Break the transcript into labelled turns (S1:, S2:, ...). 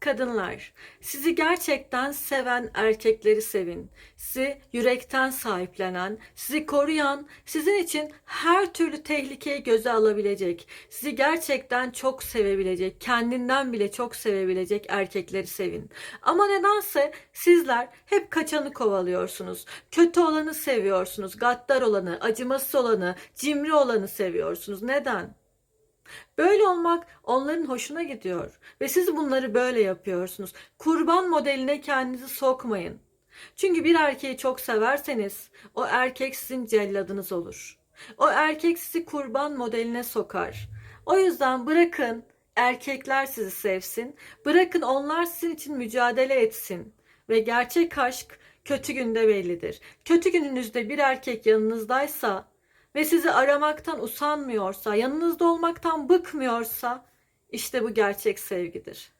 S1: Kadınlar, sizi gerçekten seven erkekleri sevin. Sizi yürekten sahiplenen, sizi koruyan, sizin için her türlü tehlikeyi göze alabilecek, sizi gerçekten çok sevebilecek, kendinden bile çok sevebilecek erkekleri sevin. Ama nedense sizler hep kaçanı kovalıyorsunuz. Kötü olanı seviyorsunuz, gaddar olanı, acımasız olanı, cimri olanı seviyorsunuz. Neden? Böyle olmak onların hoşuna gidiyor ve siz bunları böyle yapıyorsunuz. Kurban modeline kendinizi sokmayın. Çünkü bir erkeği çok severseniz o erkek sizin celladınız olur. O erkek sizi kurban modeline sokar. O yüzden bırakın erkekler sizi sevsin. Bırakın onlar sizin için mücadele etsin. Ve gerçek aşk kötü günde bellidir. Kötü gününüzde bir erkek yanınızdaysa ve sizi aramaktan usanmıyorsa, yanınızda olmaktan bıkmıyorsa işte bu gerçek sevgidir.